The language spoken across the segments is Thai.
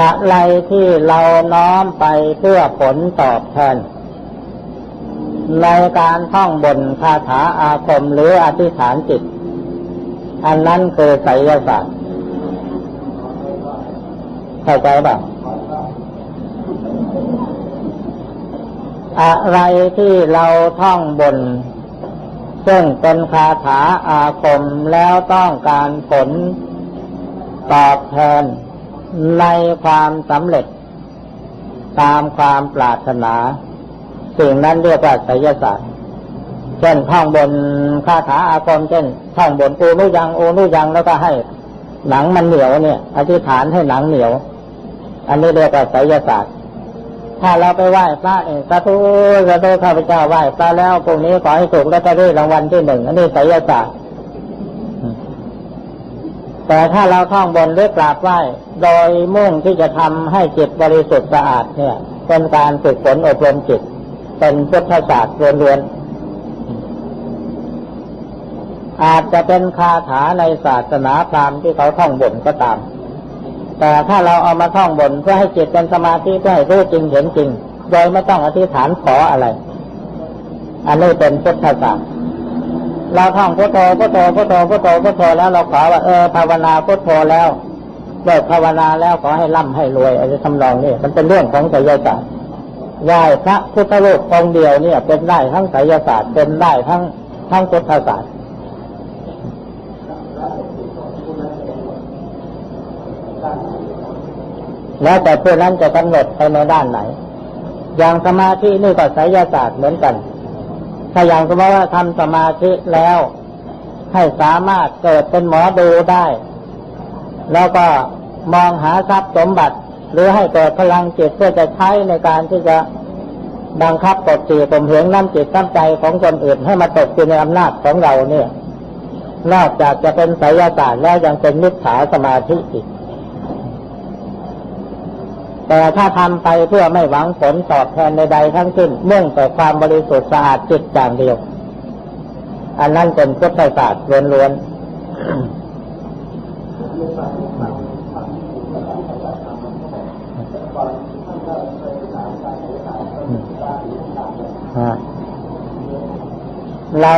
อะไรที่เราน้อมไปเพื่อผลตอบแทน ในการท่องบนคาถาอาคมหรืออธิษฐานจิต อันนั้นคือไสยศาสตร์เข้าใจปะอะไรที่เราท่องบน ซึ่งเป็นคาถาอาคมแล้วต้องการผลตอบแทน ในความสำเร็จ ตามความปรารถนา สิ่งนั้นเรียกว่าไสยศาสตร์เช่นท่องบนคาถาอาคมเช่นท่องบนโอนุยังโอนุยังแล้วก็ให้หนังมันเหนียวเนี่ย อธิษฐานให้หนังเหนียว อันนี้เรียกว่าไสยศาสตร์ถ้าเราไปไหว้พระเองสาธุสาธุข้าพเจ้าไหว้พระแล้วพรุ่งนี้ขอให้ถูกลอตเตอรี่รางวัลที่หนึ่งอันนี้ไสยศาสตร์ แต่ถ้าเราท่องบนหรือกราบไหว้ โดยมุ่งที่จะทำให้จิตบริสุทธิ์สะอาดเนี่ย เป็นการฝึกฝนอบรมจิต เป็นพุทธศาสตร์ล้วนๆอาจจะเป็นคาถาในศาสนาพราหมณ์ที่เขาท่องบนก็ตาม แต่ถ้าเราเอามาท่องบนเพื่อให้จิตเป็นสมาธิเพื่อให้รู้จริงเห็นจริง โดยไม่ต้องอธิษฐานขออะไร อันนี้เป็นพุทธศาสตร์ เราท่องพุทโธพุทโธพุทโธพุทโธพุทโธแล้วเราขอว่าเออภาวนาพุทโธแล้วเลิกภาวนาแล้วขอให้ร่ำให้รวยอะไรทำนองนี้มันเป็นเรื่องของไสยศาสตร์ไหว้พระพุทธรูปองเดียวเนี่ย เป็นได้ทั้งไสยศาสตร์เป็นได้ทั้งทั้งพุทธศาสตร์แล้วแต่ผู้นั้นจะกำหนดไปในด้านไหน อย่างสมาธินี่ก็ไสยศาสตร์เหมือนกัน ถ้าอย่างสมมติว่าทำสมาธิแล้ว ให้สามารถเกิดเป็นหมอดูได้ แล้วก็มองหาทรัพย์สมบัติ หรือให้เกิดพลังจิตเพื่อจะใช้ในการที่จะบังคับกดขี่ข่มเหงน้ำจิตน้ำใจของคนอื่นให้มาตกอยู่ในอำนาจของเราเนี่ย นอกจากจะเป็นไสยศาสตร์แล้วยังเป็นมิจฉาสมาธิอีก แต่ถ้าทำไปเพื่อไม่หวังผลตอบแทนใดๆทั้งสิ้นมุ่งแต่ความบริสุทธิ์สะอาดจิตอย่างเดียว อันนั้นเป็นพุทธศาสตร์ล้วนๆเรา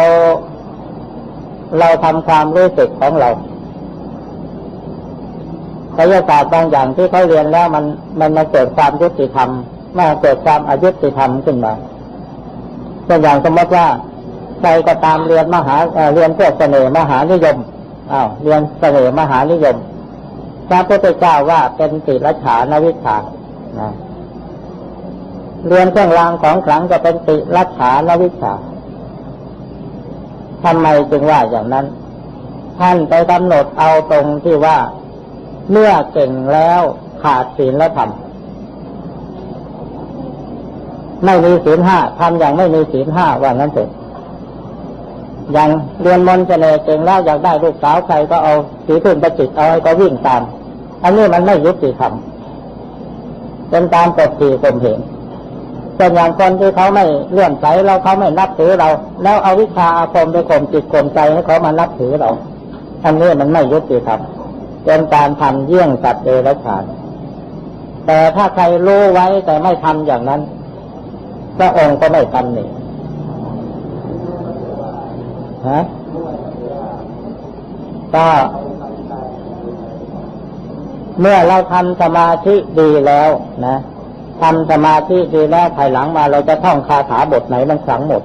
เราทำความรู้สึกของเรา ไสยศาสตร์บางอย่างที่เขาเรียนแล้วมันมันมาเกิดความยุติธรรมมาเกิดความอายุติธรรมขึ้นมาเช่นอย่างสมมติว่าใครก็ตามเรียนมหาเรียนเพื่อเสน่ห์มหานิยมอ้าวเรียนเสน่ห์มหานิยมพระพุทธเจ้าว่าเป็นติรัฉานวิชานะเรียนเครื่องรางของขลังก็เป็นติรัฉานวิชาทำไมจึงว่าอย่างนั้น ท่านไปกำหนดเอาตรงที่ว่า เมื่อเก่งแล้วขาดศีลและธรรมไม่มีศีลห้าทำอย่างไม่มีศีลห้าว่างั้นเถอะอย่างเรียนมนต์เสน่ห์เก่งแล้วอยากได้ลูกสาวใครก็เอาสีพึ่งประจิตเอาไอ้ก็วิ่งตาม อันนี้มันไม่ยุติธรรมเป็นตามกฎขี่ข่มเหงเป็นอย่างคนที่เขาไม่เลื่อมใสเราเขาไม่นับถือเรา แล้วเอาวิชาอาคมไปข่มจิตข่มใจให้เขามานับถือเรา อันนี้มันไม่ยุติธรรม เป็นการทำเยี่ยงสัตว์เดรัจฉาน แต่ถ้าใครรู้ไว้แต่ไม่ทำอย่างนั้นพระองค์ก็ไม่ทำนี่ฮะก็เมื่อเราทำสมาธิดีแล้วนะทำสมาธิดีแล้วภายหลังมาเราจะท่องคาถาบทไหนมันขลังหมด